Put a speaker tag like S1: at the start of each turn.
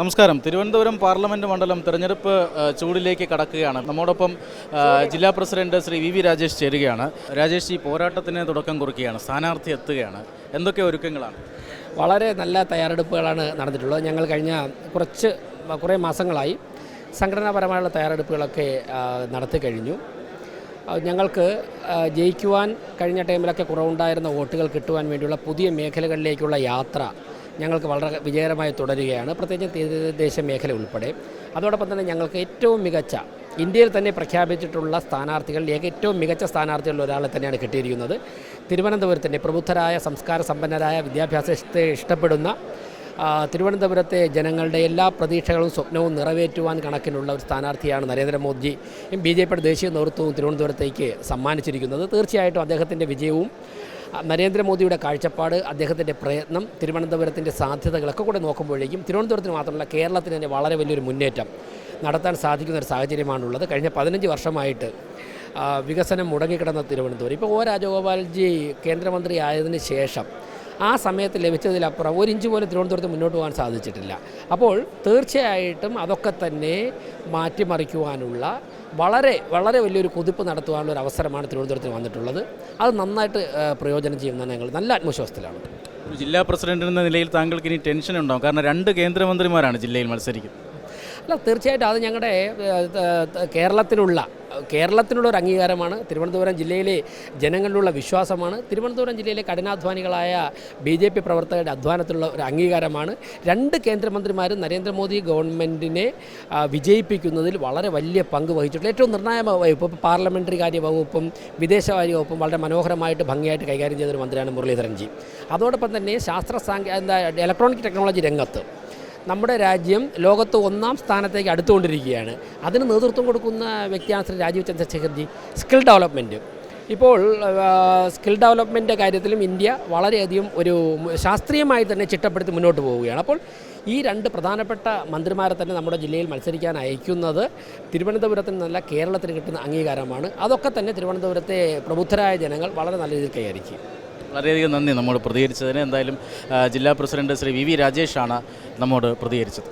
S1: നമസ്കാരം. തിരുവനന്തപുരം പാർലമെന്റ് മണ്ഡലം തെരഞ്ഞെടുപ്പ് ചൂടിലേക്ക് കടക്കുകയാണ്. നമ്മോടൊപ്പം ജില്ലാ president Shri V V Rajesh ചേരുകയാണ്. രാജേഷ് ഈ പോരാട്ടത്തിന് തുടക്കം കുറിക്കുകയാണ് സ്ഥാനാർത്ഥി എത്തുകയാണ്. എന്തൊക്കെ ഒരുക്കങ്ങളാണ്?
S2: വളരെ നല്ല തയ്യാറെടുപ്പുകളാണ് നടന്നിട്ടുള്ളത്. ഞങ്ങൾ കഴിഞ്ഞ കുറച്ച് കുറേ മാസങ്ങളായി സംഘടനാപരമായുള്ള തയ്യാറെടുപ്പുകളൊക്കെ നടത്തി കഴിഞ്ഞു. ഞങ്ങൾക്ക് ജയിക്കുവാൻ കഴിഞ്ഞ ടൈമിലൊക്കെ കുറവുണ്ടായിരുന്ന വോട്ടുകൾ കിട്ടുവാൻ വേണ്ടിയുള്ള പുതിയ മേഖലകളിലേക്കുള്ള യാത്ര ഞങ്ങൾക്ക് വളരെ വിജയകരമായി തുടരുകയാണ്. പ്രത്യേകിച്ച് തീരദേശ മേഖല ഉൾപ്പെടെ. അതോടൊപ്പം തന്നെ ഞങ്ങൾക്ക് ഏറ്റവും മികച്ച ഇന്ത്യയിൽ തന്നെ പ്രഖ്യാപിച്ചിട്ടുള്ള സ്ഥാനാർത്ഥികളിൽ ഏറ്റവും മികച്ച സ്ഥാനാർത്ഥികളിൽ ഒരാളെ തന്നെയാണ് കിട്ടിയിരിക്കുന്നത്. തിരുവനന്തപുരത്തിന്റെ പ്രബുദ്ധരായ സംസ്കാര സമ്പന്നരായ വിദ്യാഭ്യാസത്തെ ഇഷ്ടപ്പെടുന്ന തിരുവനന്തപുരത്തെ ജനങ്ങളുടെ എല്ലാ പ്രതീക്ഷകളും സ്വപ്നവും നിറവേറ്റുവാൻ കണക്കിനുള്ള ഒരു സ്ഥാനാർത്ഥിയാണ് നരേന്ദ്രമോദി. ബി ജെ പിയുടെ ദേശീയ നേതൃത്വവും തിരുവനന്തപുരത്തേക്ക് സമ്മാനിച്ചിരിക്കുന്നത്. തീർച്ചയായിട്ടും അദ്ദേഹത്തിന്റെ വിജയവും നരേന്ദ്രമോദിയുടെ കാഴ്ചപ്പാട് അദ്ദേഹത്തിന്റെ പ്രയത്നം തിരുവനന്തപുരത്തിന്റെ സാധ്യതകളൊക്കെ കൂടെ നോക്കുമ്പോഴേക്കും തിരുവനന്തപുരത്തിന് മാത്രമല്ല കേരളത്തിന് തന്നെ വളരെ വലിയൊരു മുന്നേറ്റം നടത്താൻ സാധിക്കുന്ന ഒരു സാഹചര്യമാണുള്ളത്. കഴിഞ്ഞ പതിനഞ്ച് വർഷമായിട്ട് വികസനം മുടങ്ങിക്കിടന്ന തിരുവനന്തപുരം. ഇപ്പോൾ ഒ രാജഗോപാൽജി കേന്ദ്രമന്ത്രി ആയതിനു ശേഷം ആ സമയത്ത് ലഭിച്ചതിലപ്പുറം ഒരു ഇഞ്ച് പോലും തിരുവനന്തപുരത്ത് മുന്നോട്ട് പോകാൻ സാധിച്ചിട്ടില്ല. അപ്പോൾ തീർച്ചയായിട്ടും അതൊക്കെ തന്നെ മാറ്റിമറിക്കുവാനുള്ള വളരെ വളരെ വലിയൊരു കുതിപ്പ് നടത്തുവാനുള്ള ഒരു അവസരമാണ് തിരുവനന്തപുരത്തിന് വന്നിട്ടുള്ളത്. അത് നന്നായിട്ട് പ്രയോജനം ചെയ്യുന്നതാണ് ഞങ്ങൾ നല്ല ആത്മവിശ്വാസത്തിലാണ്.
S1: ജില്ലാ പ്രസിഡന്റ് എന്ന നിലയിൽ താങ്കൾക്ക് ഇനി ടെൻഷൻ ഉണ്ടാവും കാരണം രണ്ട് കേന്ദ്രമന്ത്രിമാരാണ് ജില്ലയിൽ മത്സരിക്കുന്നത്.
S2: അല്ല തീർച്ചയായിട്ടും അത് ഞങ്ങളുടെ കേരളത്തിലുള്ള കേരളത്തിനുള്ള ഒരു അംഗീകാരമാണ്. തിരുവനന്തപുരം ജില്ലയിലെ ജനങ്ങളിലുള്ള വിശ്വാസമാണ്. തിരുവനന്തപുരം ജില്ലയിലെ കഠിനാധ്വാനികളായ ബി ജെ പി പ്രവർത്തകരുടെ അധ്വാനത്തിലുള്ള ഒരു അംഗീകാരമാണ്. രണ്ട് കേന്ദ്രമന്ത്രിമാരും നരേന്ദ്രമോദി ഗവൺമെന്റിനെ വിജയിപ്പിക്കുന്നതിൽ വളരെ വലിയ പങ്ക് വഹിച്ചിട്ടുള്ള ഏറ്റവും നിർണായക വകുപ്പ് ഇപ്പോൾ പാർലമെന്ററി കാര്യ വകുപ്പും വിദേശകാര്യ വകുപ്പും വളരെ മനോഹരമായിട്ട് ഭംഗിയായിട്ട് കൈകാര്യം ചെയ്തൊരു മന്ത്രിയാണ് മുരളീധരൻജി. അതോടൊപ്പം തന്നെ ശാസ്ത്ര സാങ്കേ എന്താ ഇലക്ട്രോണിക് ടെക്നോളജി രംഗത്ത് നമ്മുടെ രാജ്യം ലോകത്ത് ഒന്നാം സ്ഥാനത്തേക്ക് അടുത്തുകൊണ്ടിരിക്കുകയാണ്. അതിന് നേതൃത്വം കൊടുക്കുന്ന വ്യക്തിയാണ് ശ്രീ രാജീവ് ചന്ദ്രശേഖർജി സ്കിൽ ഡെവലപ്മെന്റ് ഇപ്പോൾ സ്കിൽ ഡെവലപ്മെന്റ് കാര്യത്തിലും ഇന്ത്യ വളരെയധികം ഒരു ശാസ്ത്രീയമായി തന്നെ ചിട്ടപ്പെടുത്തി മുന്നോട്ട് പോവുകയാണ്. അപ്പോൾ ഈ രണ്ട് പ്രധാനപ്പെട്ട മന്ത്രിമാരെ തന്നെ നമ്മുടെ ജില്ലയിൽ മത്സരിക്കാൻ അയക്കുന്നത് തിരുവനന്തപുരത്തിന് നല്ല കേരളത്തിന് കിട്ടുന്ന അംഗീകാരമാണ്. അതൊക്കെ തന്നെ തിരുവനന്തപുരത്തെ പ്രബുദ്ധരായ ജനങ്ങൾ വളരെ നല്ല രീതിയിൽ കൈകാര്യം
S1: വളരെയധികം നന്ദി നമ്മോട് പ്രതികരിച്ചതിന്. എന്തായാലും ജില്ലാ പ്രസിഡന്റ് ശ്രീ വി വി രാജേഷാണ് നമ്മോട് പ്രതികരിച്ചത്.